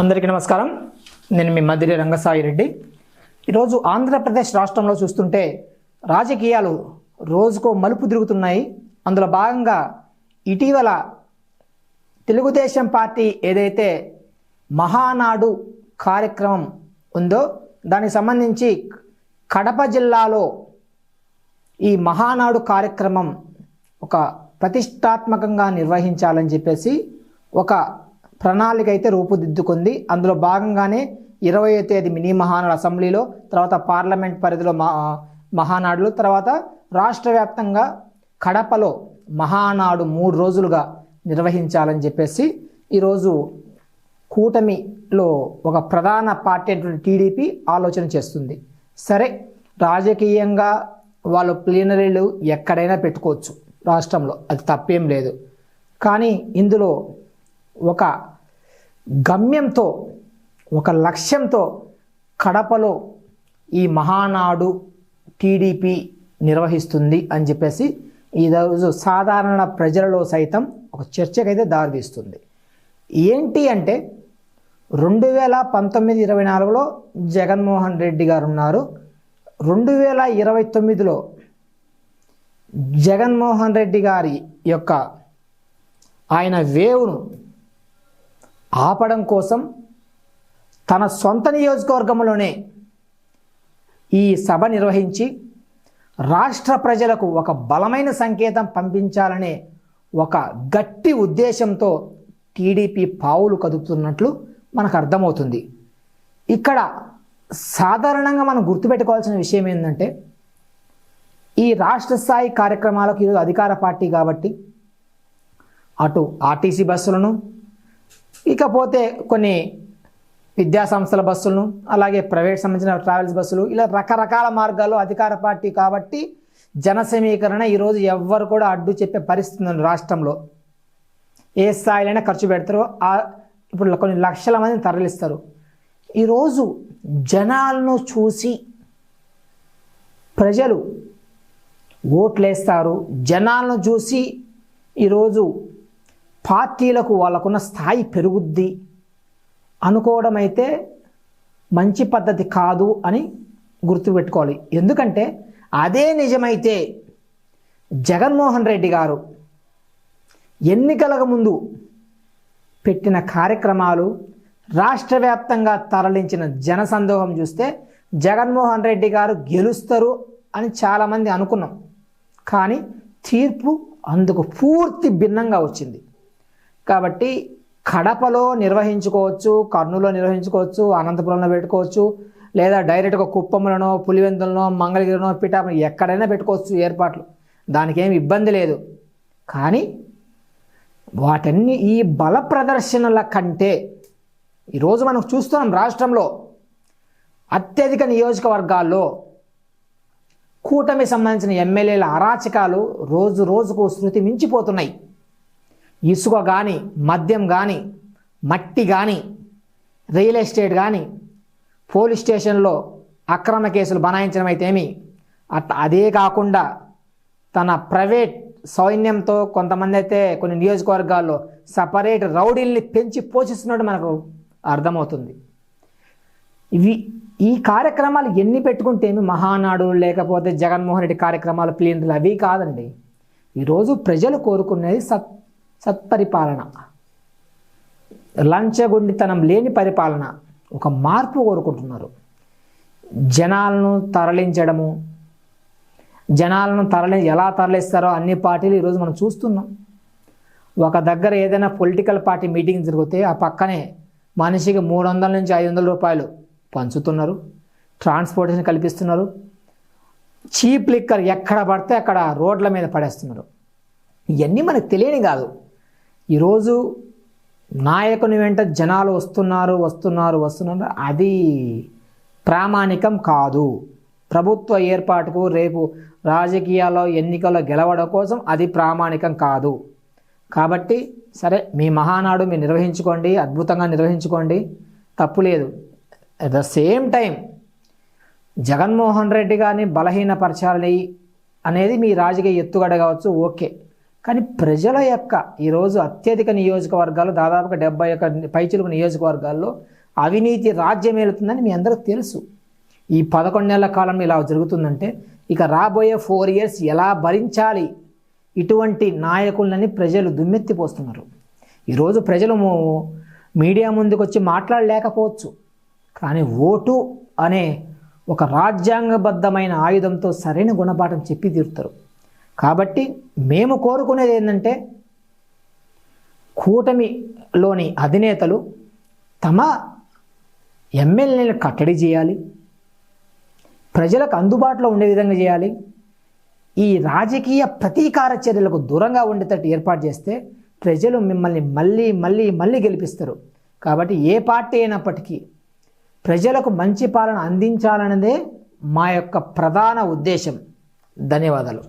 అందరికీ నమస్కారం. నేను మీ మధ్య రంగసాయి రెడ్డి. ఈరోజు ఆంధ్రప్రదేశ్ రాష్ట్రంలో చూస్తుంటే రాజకీయాలు రోజుకో మలుపు తిరుగుతున్నాయి. అందులో భాగంగా ఇటీవల తెలుగుదేశం పార్టీ ఏదైతే మహానాడు కార్యక్రమం ఉందో దానికి సంబంధించి కడప జిల్లాలో ఈ మహానాడు కార్యక్రమం ఒక ప్రతిష్టాత్మకంగా నిర్వహించాలని చెప్పేసి ఒక ప్రణాళిక అయితే రూపుదిద్దుకుంది. అందులో భాగంగానే ఇరవయో తేదీ మినీ మహానాడు అసెంబ్లీలో తర్వాత పార్లమెంట్ పరిధిలో మా మహానాడులు తర్వాత రాష్ట్ర వ్యాప్తంగా కడపలో మహానాడు మూడు రోజులుగా నిర్వహించాలని చెప్పేసి ఈరోజు కూటమిలో ఒక ప్రధాన పార్టీ అయినటువంటి టీడీపీ ఆలోచన చేస్తుంది. సరే రాజకీయంగా వాళ్ళు ప్లీనరీలు ఎక్కడైనా పెట్టుకోవచ్చు రాష్ట్రంలో అది తప్పేం లేదు. కానీ ఇందులో ఒక గమ్యంతో ఒక లక్ష్యంతో కడపలో ఈ మహానాడు టీడీపీ నిర్వహిస్తుంది అని చెప్పేసి ఈరోజు సాధారణ ప్రజలలో సైతం ఒక చర్చకైతే దారితీస్తుంది ఏంటి అంటే రెండు వేల పంతొమ్మిది ఇరవై నాలుగులో జగన్మోహన్ రెడ్డి గారు ఉన్నారు. రెండు వేల ఇరవై తొమ్మిదిలో జగన్మోహన్ రెడ్డి గారి యొక్క ఆయన వేవును ఆపడం కోసం తన సొంత నియోజకవర్గంలోనే ఈ సభ నిర్వహించి రాష్ట్ర ప్రజలకు ఒక బలమైన సంకేతం పంపించాలనే ఒక గట్టి ఉద్దేశంతో టీడీపీ పావులు కదుపుతున్నట్లు మనకు అర్థమవుతుంది. ఇక్కడ సాధారణంగా మనం గుర్తుపెట్టుకోవాల్సిన విషయం ఏంటంటే ఈ రాష్ట్ర స్థాయి కార్యక్రమాలకు ఈరోజు అధికార పార్టీ కాబట్టి అటు ఆర్టీసీ బస్సులను ఇకపోతే కొన్ని విద్యా సంస్థల బస్సులను అలాగే ప్రైవేట్ సంబంధించిన ట్రావెల్స్ బస్సులు ఇలా రకరకాల మార్గాలు అధికార పార్టీ కాబట్టి జన సమీకరణ ఈరోజు ఎవ్వరు కూడా అడ్డు చెప్పే పరిస్థితి ఉంది రాష్ట్రంలో. ఏ స్థాయిలైనా ఖర్చు పెడతారో ఆ ఇప్పుడు కొన్ని లక్షల మందిని తరలిస్తారు. ఈరోజు జనాలను చూసి ప్రజలు ఓట్లేస్తారు జనాలను చూసి ఈరోజు పార్టీలకు వాళ్ళకున్న స్థాయి పెరుగుద్ది. అనుకోవడం అయితే మంచి పద్ధతి కాదు అని గుర్తుపెట్టుకోవాలి ఎందుకంటే అదే నిజమైతే జగన్మోహన్ రెడ్డి గారు ఎన్నికలకు ముందు పెట్టిన కార్యక్రమాలు రాష్ట్ర వ్యాప్తంగా తరలించిన జనసందోహం చూస్తే జగన్మోహన్ రెడ్డి గారు గెలుస్తారు అని చాలామంది అనుకున్నాం. కానీ తీర్పు అందుకు పూర్తి భిన్నంగా వచ్చింది. కాబట్టి కడపలో నిర్వహించుకోవచ్చు కర్నూలులో నిర్వహించుకోవచ్చు అనంతపురంలో పెట్టుకోవచ్చు లేదా డైరెక్ట్గా కుప్పములనో పులివెందులనో మంగళగిరినో పిఠాపురం ఎక్కడైనా పెట్టుకోవచ్చు ఏర్పాట్లు. దానికి ఏమి ఇబ్బంది లేదు. కానీ వాటన్ని ఈ బల ప్రదర్శనల కంటే ఈరోజు మనం చూస్తున్నాం రాష్ట్రంలో అత్యధిక నియోజకవర్గాల్లో కూటమి సంబంధించిన ఎమ్మెల్యేల అరాచకాలు రోజు రోజుకు శృతి మించిపోతున్నాయి. ఇసుక కానీ మద్యం కానీ మట్టి కానీ రియల్ ఎస్టేట్ కానీ పోలీస్ స్టేషన్లో అక్రమ కేసులు బనాయించడం అయితేమి అట్ అదే కాకుండా తన ప్రైవేట్ సైన్యంతో కొంతమంది అయితే కొన్ని నియోజకవర్గాల్లో సపరేట్ రౌడీల్ని పెంచి పోషిస్తున్నట్టు మనకు అర్థమవుతుంది. ఇవి ఈ కార్యక్రమాలు ఎన్ని పెట్టుకుంటే మహానాడు లేకపోతే జగన్మోహన్ రెడ్డి కార్యక్రమాలు ప్లీనరీలు అవి కాదండి. ఈరోజు ప్రజలు కోరుకునేది సత్ సత్పరిపాలన. లంచగొండితనం లేని పరిపాలన ఒక మార్పు కోరుకుంటున్నారు. జనాలను తరలించడము జనాలను తరలి ఎలా తరలిస్తారో అన్ని పార్టీలు ఈరోజు మనం చూస్తున్నాం. ఒక దగ్గర ఏదైనా పొలిటికల్ పార్టీ మీటింగ్ జరిగితే ఆ పక్కనే మనిషికి మూడు వందల నుంచి ఐదు వందల రూపాయలు పంచుతున్నారు ట్రాన్స్పోర్టేషన్ కల్పిస్తున్నారు చీప్ లిక్కర్ ఎక్కడ పడితే అక్కడ రోడ్ల మీద పడేస్తున్నారు. ఇవన్నీ మనకు తెలియని కాదు. ఈరోజు నాయకుని వెంట జనాలు వస్తున్నారు వస్తున్నారు వస్తున్నారు. అది ప్రామాణికం కాదు. ప్రభుత్వ ఏర్పాటుకు రేపు రాజకీయాల్లో ఎన్నికల్లో గెలవడం కోసం అది ప్రామాణికం కాదు. కాబట్టి సరే మీ మహానాడు మీరు నిర్వహించుకోండి అద్భుతంగా నిర్వహించుకోండి. తప్పు లేదు. At the same time Jaganmohan Reddy గారిని బలహీనపరచాలి అనేది మీ రాజకీయ ఎత్తుగడ కావచ్చు. ఓకే. కానీ ప్రజల యొక్క ఈరోజు అత్యధిక నియోజకవర్గాలు దాదాపుగా డెబ్బై ఒక పైచిలుకు నియోజకవర్గాల్లో అవినీతి రాజ్యం ఏలుతుందని మీ అందరూ తెలుసు. ఈ పదకొండు నెలల కాలంలో ఇలా జరుగుతుందంటే ఇక రాబోయే ఫోర్ ఇయర్స్ ఎలా భరించాలి? ఇటువంటి నాయకులని ప్రజలు దుమ్మెత్తిపోస్తున్నారు ఈరోజు ప్రజలు మీడియా ముందుకు వచ్చి మాట్లాడలేకపోవచ్చు. కానీ ఓటు అనే ఒక రాజ్యాంగబద్ధమైన ఆయుధంతో సరైన గుణపాఠం చెప్పి తీరుతారు. కాబట్టి మేము కోరుకునేది ఏంటంటే కూటమిలోని అధినేతలు తమ ఎమ్మెల్యేలను కట్టడి చేయాలి ప్రజలకు అందుబాటులో ఉండే విధంగా చేయాలి ఈ రాజకీయ ప్రతీకార చర్యలకు దూరంగా ఉండేటట్టు ఏర్పాటు చేస్తే ప్రజలు మిమ్మల్ని మళ్ళీ మళ్ళీ మళ్ళీ గెలిపిస్తారు. కాబట్టి ఏ పార్టీ అయినప్పటికీ ప్రజలకు మంచి పాలన అందించాలన్నదే మా యొక్క ప్రధాన ఉద్దేశం. ధన్యవాదాలు.